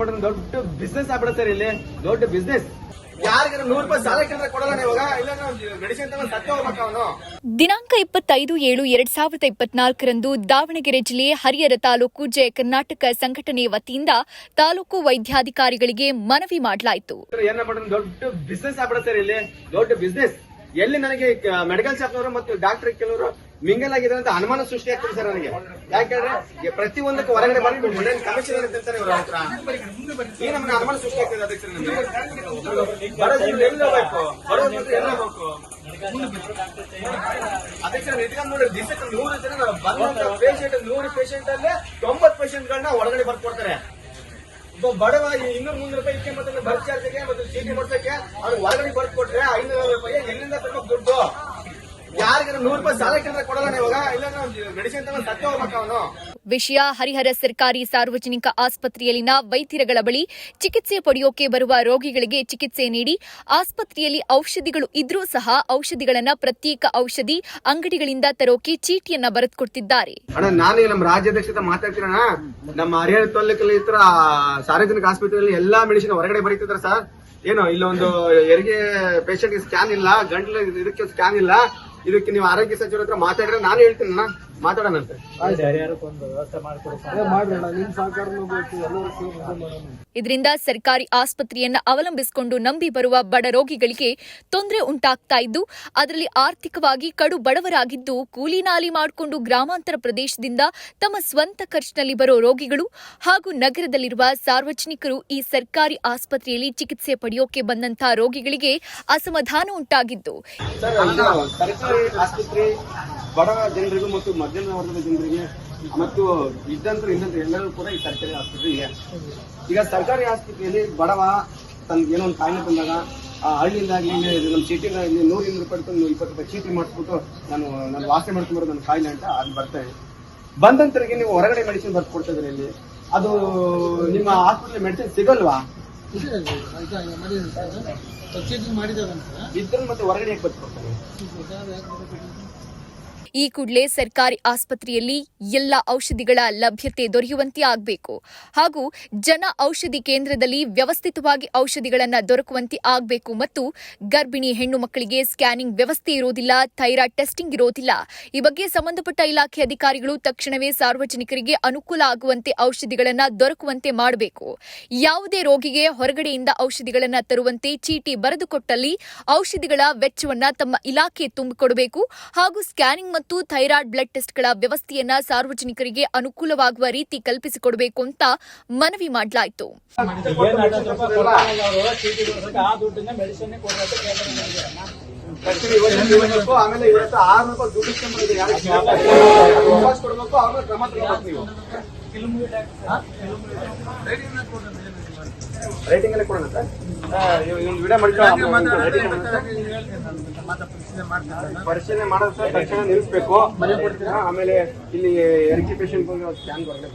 ಮಾಡ್ರೆ ದೊಡ್ಡ ಬಿಸ್ನೆಸ್ ಆಗ್ಬಿಡುತ್ತೆ ಸರ್ ಇಲ್ಲಿ. ದೊಡ್ಡ ಬಿಸ್ನೆಸ್ ಯಾರಿಗಾರ ನೂರು ರೂಪಾಯಿ ಸಾಲ ಕೊಡಲ್ಲ ಇವಾಗ? ಇಲ್ಲ ಮೆಡಿಸಿನ್ ತಗೊಂಡು ಸತ್ಯ ಹೋಗ್ಬೇಕು ಅವನು. ದಿನಾಂಕ ಇಪ್ಪತ್ತೈದು ಏಳು ಎರಡ್ ಸಾವಿರದ ಇಪ್ಪತ್ನಾಲ್ಕರಂದು ದಾವಣಗೆರೆ ಜಿಲ್ಲೆ ಹರಿಹರ ತಾಲೂಕು ಜಯ ಕರ್ನಾಟಕ ಸಂಘಟನೆ ವತಿಯಿಂದ ತಾಲೂಕು ವೈದ್ಯಾಧಿಕಾರಿಗಳಿಗೆ ಮನವಿ ಮಾಡಲಾಯಿತು. ದೊಡ್ಡ ಬಿಸ್ನೆಸ್ ಆಗ್ಬಿಡುತ್ತೆ ಸರ್ ಇಲ್ಲಿ. ದೊಡ್ಡ ಬಿಸ್ನೆಸ್ ಎಲ್ಲಿ ನನಗೆ ಮೆಡಿಕಲ್ ಶಾಪ್ನವರು ಮತ್ತು ಡಾಕ್ಟರ್ ಕೆಲವರು ಮಿಂಗಲ್ ಆಗಿದೆ ಅಂತ ಅನುಮಾನ ಸೃಷ್ಟಿ ಆಗ್ತದೆ ಸರ್ ನನಗೆ. ಯಾಕಂದ್ರೆ ಪ್ರತಿ ಒಂದಕ್ಕೆ ಹೊರಗಡೆ ಬಂದು ಮನೆ ಇರುತ್ತೆ ಸರ್ ಇವ್ರ ಹತ್ರ. ನಮ್ಗೆ ಅನುಮಾನ ಸೃಷ್ಟಿ ಆಗ್ತದೆ ಅದಕ್ಕೆ ಅದಕ್ಕೆ ನೂರು ಜನ ಪೇಷಂಟ್ ನೂರು ಪೇಷಂಟ್ ಅಲ್ಲೇ ತೊಂಬತ್ ಪೇಷಂಟ್ ಗಳನ್ನ ಹೊರಗಡೆ ಬರ್ಕೊಡ್ತಾರೆ ಬಡವ ಇನ್ನೂರು ಮುನ್ನೂರು ರೂಪಾಯಿ ಇಕ್ಕೆ ಬಸ್ ಚಾರ್ಜಿಗೆ ಮತ್ತೆ ಚೀಟಿ ಮಾಡ್ಸಕ್ಕೆ ಅವ್ರು ಹೊರಗಡೆ ಬರ್ದು ಕೊಟ್ರೆ ಐನೂರು ರೂಪಾಯಿ, ಎಲ್ಲಿಂದ ತರ್ಬೇಕು ದುಡ್ಡು? ಯಾರಿಗಾರ ನೂರು ರೂಪಾಯಿ ಸಾಲ ಕೇಳಿದ್ರೆ ಕೊಡಲ್ಲ ಇವಾಗ? ಇಲ್ಲ ಮೆಡಿಸಿನ್ ತಗೊಂಡು ಸತ್ಯ ಹೋಗ್ಬೇಕು ಅವನು. ವಿಷಯ. ಹರಿಹರ ಸರ್ಕಾರಿ ಸಾರ್ವಜನಿಕ ಆಸ್ಪತ್ರೆಯಲ್ಲಿನ ವೈದ್ಯರಗಳ ಬಳಿ ಚಿಕಿತ್ಸೆ ಪಡೆಯೋಕೆ ಬರುವ ರೋಗಿಗಳಿಗೆ ಚಿಕಿತ್ಸೆ ನೀಡಿ, ಆಸ್ಪತ್ರೆಯಲ್ಲಿ ಔಷಧಿಗಳು ಇದ್ರೂ ಸಹ ಔಷಧಿಗಳನ್ನ ಪ್ರತ್ಯೇಕ ಔಷಧಿ ಅಂಗಡಿಗಳಿಂದ ತರೋಕೆ ಚೀಟಿಯನ್ನ ಬರೆದುಕೊಡ್ತಿದ್ದಾರೆ. ನಮ್ಮ ರಾಜ್ಯಾಧ್ಯಕ್ಷತೆ ಮಾತಾಡ್ತೀರಣ್ಣ ನಮ್ಮ ಹರಿಹರ ತಾಲೂಕಲ್ಲಿ ಇತರ ಸಾರ್ವಜನಿಕ ಆಸ್ಪತ್ರೆಯಲ್ಲಿ ಎಲ್ಲಾ ಮೆಡಿಸಿನ್ ಹೊರಗಡೆ ಬರೀತಿದ್ರ ಸರ್. ಏನು, ಇಲ್ಲೊಂದು ಹೆರಿಗೆ ಪೇಷಂಟ್ ಸ್ಕ್ಯಾನ್ ಇಲ್ಲ, ಗಂಟ್ಲು ಇದಕ್ಕೆ ಸ್ಕ್ಯಾನ್ ಇಲ್ಲ. ಇದಕ್ಕೆ ನೀವು ಆರೋಗ್ಯ ಸಚಿವರ ಹತ್ರ ಮಾತಾಡಿದ್ರೆ ನಾನು ಹೇಳ್ತೀನಿ ಮಾತಾಡೋಣಂತೆ ಇದರಿಂದ ಸರ್ಕಾರಿ ಆಸ್ಪತ್ರೆಯನ್ನ ಅವಲಂಬಿಸಿಕೊಂಡು ನಂಬಿ ಬರುವ ಬಡ ರೋಗಿಗಳಿಗೆ ತೊಂದರೆ ಉಂಟಾಗ್ತಾ ಇದ್ದು ಅದರಲ್ಲಿ ಆರ್ಥಿಕವಾಗಿ ಕಡು ಬಡವರಾಗಿದ್ದು ಕೂಲಿ ನಾಲಿ ಮಾಡಿಕೊಂಡು ಗ್ರಾಮಾಂತರ ಪ್ರದೇಶದಿಂದ ತಮ್ಮ ಸ್ವಂತ ಖರ್ಚಿನಲ್ಲಿ ಬರೋ ರೋಗಿಗಳು ಹಾಗೂ ನಗರದಲ್ಲಿರುವ ಸಾರ್ವಜನಿಕರು ಈ ಸರ್ಕಾರಿ ಆಸ್ಪತ್ರೆಯಲ್ಲಿ ಚಿಕಿತ್ಸೆ ಪಡೆಯೋಕೆ ಬಂದಂತಹ ರೋಗಿಗಳಿಗೆ ಅಸಮಾಧಾನ ಉಂಟಾಗಿದ್ದು. ಸರ್ ಸರ್ಕಾರಿ ಆಸ್ಪತ್ರೆ ಬಡ ಜನರಿಗೂ ಮತ್ತು ಮಧ್ಯಮ ವರ್ಗದ ಜನರಿಗೆ ಮತ್ತು ಇದ್ದಂತರು ಇದ್ದಂತರು ಎಲ್ಲರೂ ಕೂಡ ಈ ಸರ್ಕಾರಿ ಆಸ್ಪತ್ರೆ ಇದೆ ಈಗ ಸರ್ಕಾರಿ ಆಸ್ಪತ್ರೆಯಲ್ಲಿ ಬಡವ ತನ್ಗೆ ಏನೋ ಒಂದು ಕಾಯಿಲೆ ಬಂದಾಗ ಆ ಹಳ್ಳಿಯಿಂದಾಗಲಿ ನಮ್ಮ ಚೀಟಿನ ಇಲ್ಲಿ ನೂರು ಇನ್ನೂರು ರೂಪಾಯಿ ತಂದು ಇಪ್ಪತ್ತು ರೂಪಾಯಿ ಚೀಟಿ ಮಾಡಿಸ್ಬಿಟ್ಟು ನಾನು ನಾನು ವಾಸನೆ ಮಾಡ್ಕೊಂಡ್ಬರೋದು ನನ್ನ ಕಾಯಿಲೆ ಅಂತ ಅದು ಬರ್ತೇನೆ ಬಂದಂತರಿಗೆ ನೀವು ಹೊರಗಡೆ ಮೆಡಿಸಿನ್ ಬರ್ದು ಕೊಡ್ತಿದ್ರಿ ಇಲ್ಲಿ. ಅದು ನಿಮ್ಮ ಆಸ್ಪತ್ರೆ ಮೆಡಿಸಿನ್ ಸಿಗಲ್ವಾ? ಇದ್ರ ಮತ್ತೆ ಹೊರಗಡೆ ಯಾಕೆ ಬರ್ದು ಕೊಡ್ತಾರೆ? ಈ ಕೂಡಲೇ ಸರ್ಕಾರಿ ಆಸ್ಪತ್ರೆಯಲ್ಲಿ ಎಲ್ಲ ಔಷಧಿಗಳ ಲಭ್ಯತೆ ದೊರೆಯುವಂತೆ ಆಗಬೇಕು. ಹಾಗೂ ಜನ ಔಷಧಿ ಕೇಂದ್ರದಲ್ಲಿ ವ್ಯವಸ್ಥಿತವಾಗಿ ಔಷಧಿಗಳನ್ನು ದೊರಕುವಂತೆ ಆಗಬೇಕು ಮತ್ತು ಗರ್ಭಿಣಿ ಹೆಣ್ಣು ಮಕ್ಕಳಿಗೆ ಸ್ಕ್ಯಾನಿಂಗ್ ವ್ಯವಸ್ಥೆ ಇರೋದಿಲ್ಲ ಥೈರಾಯ್ಡ್ ಟೆಸ್ಟಿಂಗ್ ಇರೋದಿಲ್ಲ ಈ ಬಗ್ಗೆ ಸಂಬಂಧಪಟ್ಟ ಇಲಾಖೆ ಅಧಿಕಾರಿಗಳು ತಕ್ಷಣವೇ ಸಾರ್ವಜನಿಕರಿಗೆ ಅನುಕೂಲ ಆಗುವಂತೆ ಔಷಧಿಗಳನ್ನು ದೊರಕುವಂತೆ ಮಾಡಬೇಕು. ಯಾವುದೇ ರೋಗಿಗೆ ಹೊರಗಡೆಯಿಂದ ಔಷಧಿಗಳನ್ನು ತರುವಂತೆ ಚೀಟಿ ಬರೆದುಕೊಟ್ಟಲ್ಲಿ ಔಷಧಿಗಳ ವೆಚ್ಚವನ್ನು ತಮ್ಮ ಇಲಾಖೆ ತುಂಬಿಕೊಡಬೇಕು ಹಾಗೂ ಸ್ಕ್ಯಾನಿಂಗ್ ಮತ್ತು ಥೈರಾಯ್ಡ್ ಬ್ಲಡ್ ಟೆಸ್ಟ್ಗಳ ವ್ಯವಸ್ಥೆಯನ್ನ ಸಾರ್ವಜನಿಕರಿಗೆ ಅನುಕೂಲವಾಗುವ ರೀತಿ ಕಲ್ಪಿಸಿಕೊಡಬೇಕು ಅಂತ ಮನವಿ ಮಾಡಲಾಯಿತು. ರೇಟಿಂಗ್ ಪರಿಶೀಲನೆ ಮಾಡೋದು ಸರ್ ತಕ್ಷಣ ನಿಲ್ಲಿಸ್ಬೇಕು. ಆಮೇಲೆ ಇಲ್ಲಿ ಬಂದು ಸ್ಕ್ಯಾನ್ ಹೊರಗಡೆ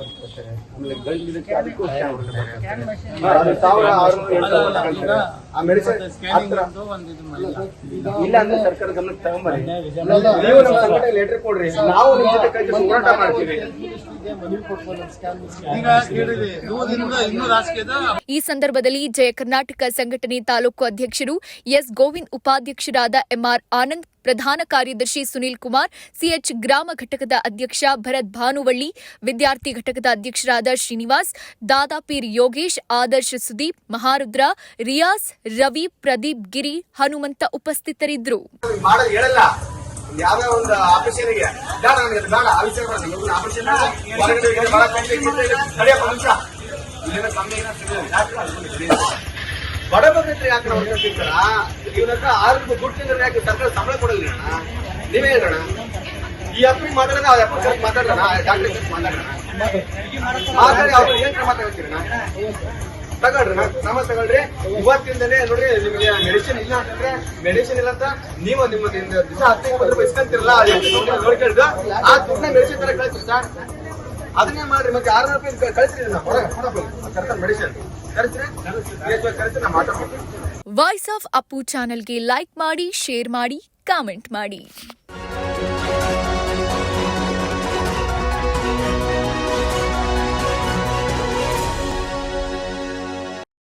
ಆಮೇಲೆ ಗಂಟು ಇದಕ್ಕೆ ಅದಕ್ಕೂ ಸ್ಕ್ಯಾನ್ ಹೊರಗಡೆ ಸಾವಿರ ಆರುನೂರು. ಆ ಮೆಡಿಸಿನ್ ಇಲ್ಲ ಅಂದ್ರೆ ಸರ್ಕಾರ ಗಮನಕ್ಕೆ ತಗೊಂಬರ್ರಿ ನೀವು ನಮ್ಮ ಸಂಘಟನೆ ಲೆಟರ್ ಕೊಡ್ರಿ. ನಾವು ಜೊತೆ ಕೈ ಹೋರಾಟ ಮಾಡ್ತೀವಿ. ಈ ಸಂದರ್ಭದಲ್ಲಿ ಜಯ ಕರ್ನಾಟಕ ಸಂಘಟನೆ ತಾಲೂಕು ಅಧ್ಯಕ್ಷರು ಎಸ್ ಗೋವಿಂದ್ ಉಪಾಧ್ಯಕ್ಷರಾದ ಎಂಆರ್ ಆನಂದ್, ಪ್ರಧಾನ ಕಾರ್ಯದರ್ಶಿ ಸುನೀಲ್ ಕುಮಾರ್, ಸಿಎಚ್ ಗ್ರಾಮ ಘಟಕದ ಅಧ್ಯಕ್ಷ ಭರತ್ ಭಾನುವಳ್ಳಿ, ವಿದ್ಯಾರ್ಥಿ ಘಟಕದ ಅಧ್ಯಕ್ಷರಾದ ಶ್ರೀನಿವಾಸ್, ದಾದಾಪೀರ್ ಯೋಗೇಶ್, ಆದರ್ಶ ಸುದೀಪ್, ಮಹಾರುದ್ರ, ರಿಯಾಸ್, ರವಿ, ಪ್ರದೀಪ್ ಗಿರಿ, ಹನುಮಂತ ಉಪಸ್ಥಿತರಿದ್ದರು. ಮಾಡೋದು ಹೇಳಲ್ಲ ಯಾವ್ಯಾವ ಒಂದು ಆಪರೇಷನ್ಗೆ ಬೇಡ ನನಗೆ ಅದು ಬೇಡ ಆಫೀಸರ್ ಆಪರೇಷನ್ ಹೊರಗಡೆ ಈಗ ಬಹಳ ಕಮ್ಮಿ ಇದೆ. ತಡಿಯಪ್ಪ ಒಂದು ನಿಮಿಷ ಇಲ್ಲೇನೋ ಕಮ್ಮಿ ಏನೋ ಸಿಗಲ್ಲ. ಯಾಕೆ ನಾವು ಹೇಳ್ತಿರ್ತಾರ ಇವನ ಹತ್ರ ಆರು ದುಡ್ಡು ಯಾಕೆ ಸರ್ಕಾರ ಸಂಬಳ ಅಣ್ಣ ನೀವೇ ಹೇಳೋಣ. ಈ ಅಪ್ಪಿಗೆ ಮಾತಾಡೋಣ ಆ ಅಪ್ಪ ಕರೆಕ್ಟ್ ಮಾತಾಡೋಣ ಡಾಕ್ಟರ್ ಮಾತಾಡೋಣ. ಮಾತಾಡಿ, ಅವ್ರು ಏನ್ ಕ್ರಮ ತಗೋತೀರಣ್ಣ ತಗೊಳ್ರಿ, ನಾ- ಕ್ರಮ ತಗೊಳ್ರಿ. ಇವತ್ತಿಂದಲೇ ನೋಡ್ರಿ, ನಿಮಗೆ ಮೆಡಿಸಿನ್ ಇಲ್ಲ ಅಂತಂದ್ರೆ ಮೆಡಿಸಿನ್ ಇಲ್ಲ ಅಂತ ನೀವು ನಿಮ್ಮ ದಿವಸ ಹತ್ತು ಇಪ್ಪತ್ತು ರೂಪಾಯಿ ಇಸ್ಕೊಂತಿರಲ್ಲ ನೋಡ್ಕೊಂಡು ಆ ದುಡ್ಡನ್ನ ಮೆಡಿಸಿನ್ ತರ ಕಳಿಸ್ರಿ ಸರ್ ಅದನ್ನೇ ಮಾಡ್ರಿ, ಮತ್ತೆ ಆರ್ನೂರು ರೂಪಾಯಿ ಕಳಿಸ್ರಿ ಮೆಡಿಸಿನ್ ಮಾತಾಡ್ತೀವಿ ವಾಯ್ಸ್ ಆಫ್ ಅಪ್ಪು ಚಾನೆಲ್ಗೆ ಲೈಕ್ ಮಾಡಿ ಶೇರ್ ಮಾಡಿ ಕಾಮೆಂಟ್ ಮಾಡಿ.